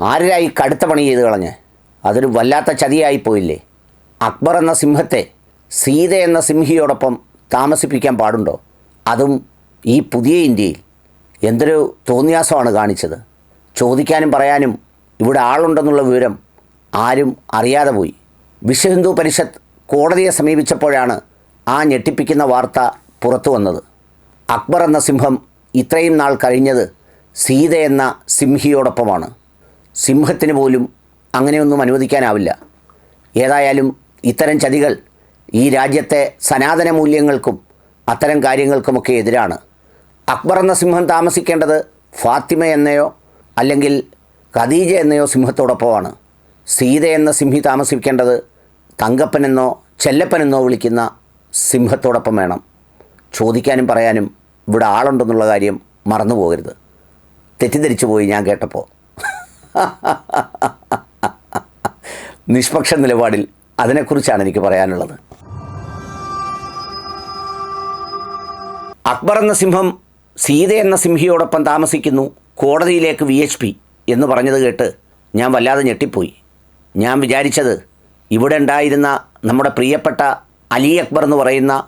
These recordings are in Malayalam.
ആരായി കടുത്ത പണി ചെയ്ത് കളഞ്ഞ്? അതൊരു വല്ലാത്ത ചതിയായി പോയില്ലേ? അക്ബർ എന്ന സിംഹത്തെ സീത എന്ന സിംഹിയോടൊപ്പം താമസിപ്പിക്കാൻ പാടുണ്ടോ? അതും ഈ പുതിയ ഇന്ത്യയിൽ. എന്തൊരു തോന്നിയാസമാണ് കാണിച്ചത്. ചോദിക്കാനും പറയാനും ഇവിടെ ആളുണ്ടെന്നുള്ള വിവരം ആരും അറിയാതെ പോയി. വിശ്വ ഹിന്ദു പരിഷത്ത് കോടതിയെ സമീപിച്ചപ്പോഴാണ് ആ ഞെട്ടിപ്പിക്കുന്ന വാർത്ത പുറത്തു വന്നത്. അക്ബർ എന്ന സിംഹം ഇത്രയും നാൾ കഴിഞ്ഞത് സീത എന്ന സിംഹിയോടൊപ്പമാണ്. സിംഹത്തിന് പോലും അങ്ങനെയൊന്നും അനുവദിക്കാനാവില്ല. ഏതായാലും ഇത്തരം ചതികൾ ഈ രാജ്യത്തെ സനാതന മൂല്യങ്ങൾക്കും അത്തരം കാര്യങ്ങൾക്കുമൊക്കെ എതിരാണ്. അക്ബർ എന്ന സിംഹം താമസിക്കേണ്ടത് ഫാത്തിമ എന്നയോ അല്ലെങ്കിൽ ഖദീജ എന്നയോ സിംഹത്തോടൊപ്പമാണ്. സീത എന്ന സിംഹി താമസിക്കേണ്ടത് തങ്കപ്പനെന്നോ ചെല്ലപ്പനെന്നോ വിളിക്കുന്ന സിംഹത്തോടൊപ്പം വേണം. ചോദിക്കാനും പറയാനും ഇവിടെ ആളുണ്ടെന്നുള്ള കാര്യം മറന്നു പോകരുത് തെറ്റിദ്ധരിച്ചു പോയി ഞാൻ കേട്ടപ്പോൾ. നിഷ്പക്ഷ നിലപാടിൽ അതിനെക്കുറിച്ചാണ് എനിക്ക് പറയാനുള്ളത്. അക്ബർ എന്ന സിംഹം സീത എന്ന സിംഹിയോടൊപ്പം താമസിക്കുന്നു കോടതിയിലേക്ക് വി എച്ച് പി എന്ന് പറഞ്ഞത് കേട്ട് ഞാൻ വല്ലാതെ ഞെട്ടിപ്പോയി. ഞാൻ വിചാരിച്ചത് ഇവിടെ ഉണ്ടായിരുന്ന നമ്മുടെ പ്രിയപ്പെട്ട അലി അക്ബർ എന്ന് പറയുന്ന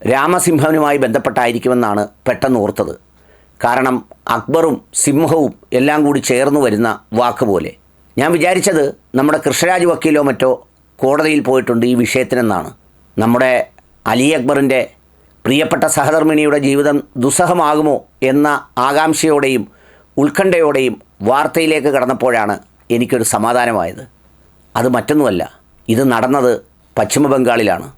രാമസിംഹനുമായി ബന്ധപ്പെട്ടായിരിക്കുമെന്നാണ് പെട്ടെന്ന് ഓർത്തത്. കാരണം അക്ബറും സിംഹവും എല്ലാം കൂടി ചേർന്ന് വരുന്ന വാക്ക് പോലെ. ഞാൻ വിചാരിച്ചത് നമ്മുടെ കൃഷ്ണരാജ് വക്കീലോ മറ്റോ കോടതിയിൽ പോയിട്ടുണ്ട് ഈ വിഷയത്തിനെന്നാണ്. നമ്മുടെ അലി അക്ബറിന്റെ പ്രിയപ്പെട്ട സഹധർമ്മിണിയുടെ ജീവിതം ദുസ്സഹമാകുമോ എന്ന ആകാംക്ഷയോടെയും ഉത്കണ്ഠയോടെയും വാർത്തയിലേക്ക് കടന്നപ്പോഴാണ് എനിക്കൊരു സമാധാനമായത്. അത് മറ്റൊന്നുമല്ല ഇത് നടന്നത് പശ്ചിമ ബംഗാളിലാണ്.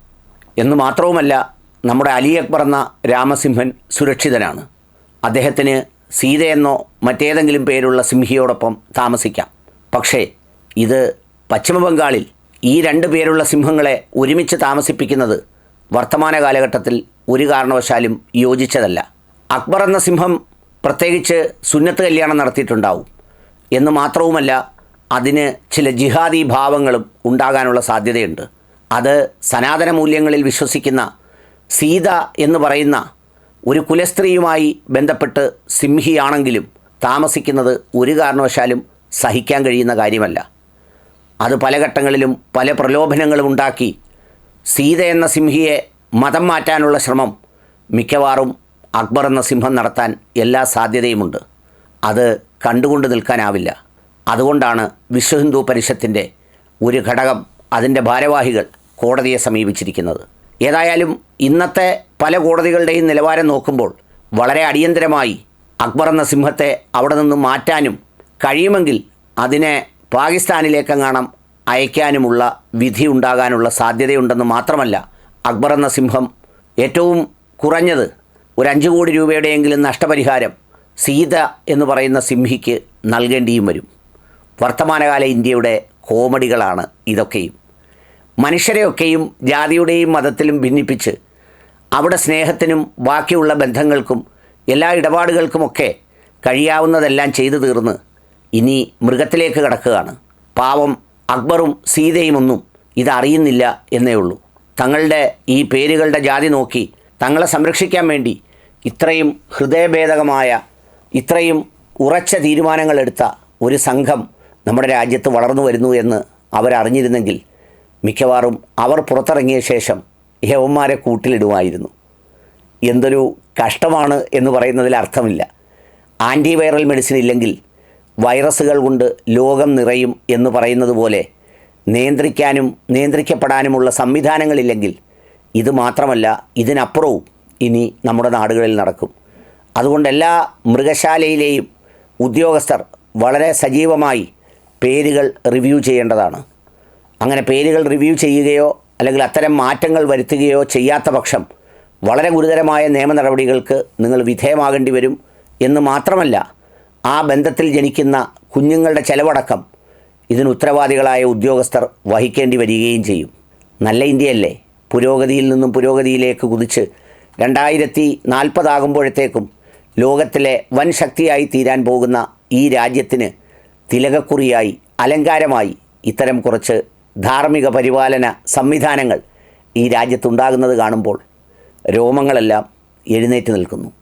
എന്ന് മാത്രവുമല്ല നമ്മുടെ അലി അക്ബർ എന്ന രാമസിംഹൻ സുരക്ഷിതനാണ്. അദ്ദേഹത്തിന് സീതയെന്നോ മറ്റേതെങ്കിലും പേരുള്ള സിംഹിയോടൊപ്പം താമസിക്കാം. പക്ഷേ ഇത് പശ്ചിമബംഗാളിൽ ഈ രണ്ട് പേരുള്ള സിംഹങ്ങളെ ഒരുമിച്ച് താമസിപ്പിക്കുന്നത് വർത്തമാന കാലഘട്ടത്തിൽ ഒരു കാരണവശാലും യോജിച്ചതല്ല. അക്ബർ എന്ന സിംഹം പ്രത്യേകിച്ച് സുന്നത്ത് കല്യാണം നടത്തിയിട്ടുണ്ടാവും. എന്ന് മാത്രവുമല്ല അതിന് ചില ജിഹാദി ഭാവങ്ങളും ഉണ്ടാകാനുള്ള സാധ്യതയുണ്ട്. അത് സനാതന മൂല്യങ്ങളിൽ വിശ്വസിക്കുന്ന സീത എന്ന് പറയുന്ന ഒരു കുലസ്ത്രീയുമായി ബന്ധപ്പെട്ട് സിംഹിയാണെങ്കിലും താമസിക്കുന്നത് ഒരു കാരണവശാലും സഹിക്കാൻ കഴിയുന്ന കാര്യമല്ല. അത് പല ഘട്ടങ്ങളിലും പല പ്രലോഭനങ്ങളും ഉണ്ടാക്കി സീത എന്ന സിംഹിയെ മതം മാറ്റാനുള്ള ശ്രമം മിക്കവാറും അക്ബർ എന്ന സിംഹം നടത്താൻ എല്ലാ സാധ്യതയുമുണ്ട്. അത് കണ്ടുകൊണ്ട് നിൽക്കാനാവില്ല. അതുകൊണ്ടാണ് വിശ്വ ഹിന്ദു പരിഷത്തിന്റെ ഒരു ഘടകം അതിന്റെ ഭാരവാഹികൾ കോടതിയെ സമീപിച്ചിരിക്കുന്നത്. ഏതായാലും ഇന്നത്തെ പല കോടതികളുടെയും നിലവാരം നോക്കുമ്പോൾ വളരെ അടിയന്തരമായി അക്ബർ എന്ന സിംഹത്തെ അവിടെ നിന്ന് മാറ്റാനും കഴിയുമെങ്കിൽ അതിനെ പാകിസ്ഥാനിലേക്കെങ്ങാണം അയക്കാനുമുള്ള വിധി ഉണ്ടാകാനുള്ള സാധ്യതയുണ്ടെന്ന് മാത്രമല്ല അക്ബർ എന്ന സിംഹം ഏറ്റവും കുറഞ്ഞത് ഒരു അഞ്ച് കോടി രൂപയുടെയെങ്കിലും നഷ്ടപരിഹാരം സീത എന്ന് പറയുന്ന സിംഹിക്ക് നൽകേണ്ടിയും വരും. വർത്തമാനകാല ഇന്ത്യയുടെ കോമഡികളാണ് ഇതൊക്കെയും. മനുഷ്യരെയൊക്കെയും ജാതിയുടെയും മതത്തിലും ഭിന്നിപ്പിച്ച് അവിടെ സ്നേഹത്തിനും ബാക്കിയുള്ള ബന്ധങ്ങൾക്കും എല്ലാ ഇടപാടുകൾക്കുമൊക്കെ കഴിയാവുന്നതെല്ലാം ചെയ്തു തീർന്ന് ഇനി മൃഗത്തിലേക്ക് കടക്കുകയാണ്. പാവം അക്ബറും സീതയുമൊന്നും ഇതറിയുന്നില്ല എന്നേ ഉള്ളൂ. തങ്ങളുടെ ഈ പേരുകളുടെ ജാതി നോക്കി തങ്ങളെ സംരക്ഷിക്കാൻ വേണ്ടി ഇത്രയും ഹൃദയഭേദകമായ ഇത്രയും ഉറച്ച തീരുമാനങ്ങളെടുത്ത ഒരു സംഘം നമ്മുടെ രാജ്യത്ത് വളർന്നു വരുന്നു എന്ന് അവരറിഞ്ഞിരുന്നെങ്കിൽ മിക്കവാറും അവർ പുറത്തിറങ്ങിയ ശേഷം യവന്മാരെ കൂട്ടിലിടുമായിരുന്നു. എന്തൊരു കഷ്ടമാണ് എന്ന് പറയുന്നതിൽ അർത്ഥമില്ല. ആന്റിവൈറൽ മെഡിസിൻ ഇല്ലെങ്കിൽ വൈറസുകൾ കൊണ്ട് ലോകം നിറയും എന്ന് പറയുന്നത് പോലെ നിയന്ത്രിക്കാനും നിയന്ത്രിക്കപ്പെടാനുമുള്ള സംവിധാനങ്ങളില്ലെങ്കിൽ ഇത് മാത്രമല്ല ഇതിനപ്പുറവും ഇനി നമ്മുടെ നാടുകളിൽ നടക്കും. അതുകൊണ്ട് എല്ലാ മൃഗശാലയിലെയും ഉദ്യോഗസ്ഥർ വളരെ സജീവമായി പേരുകൾ റിവ്യൂ ചെയ്യേണ്ടതാണ്. അങ്ങനെ പേരുകൾ റിവ്യൂ ചെയ്യുകയോ അല്ലെങ്കിൽ അത്തരം മാറ്റങ്ങൾ വരുത്തുകയോ ചെയ്യാത്ത പക്ഷം വളരെ ഗുരുതരമായ നിയമ നടപടികൾക്ക് നിങ്ങൾ വിധേയമാകേണ്ടി വരും എന്ന് മാത്രമല്ല ആ ബന്ധത്തിൽ ജനിക്കുന്ന കുഞ്ഞുങ്ങളുടെ ചെലവടക്കം ഇതിന് ഉത്തരവാദികളായ ഉദ്യോഗസ്ഥർ വഹിക്കേണ്ടി വരികയും ചെയ്യും. നല്ല ഇന്ത്യയല്ലേ? പുരോഗതിയിൽ നിന്നും പുരോഗതിയിലേക്ക് കുതിച്ച് രണ്ടായിരത്തി നാൽപ്പതാകുമ്പോഴത്തേക്കും ലോകത്തിലെ വൻ ശക്തിയായി തീരാൻ പോകുന്ന ഈ രാജ്യത്തിന് തിലകക്കുറിയായി അലങ്കാരമായി ഇത്തരം കുറച്ച് ധാർമ്മിക പരിപാലന സംവിധാനങ്ങൾ ഈ രാജ്യത്തുണ്ടാകുന്നത് കാണുമ്പോൾ രോമങ്ങളെല്ലാം എഴുന്നേറ്റ് നിൽക്കുന്നു.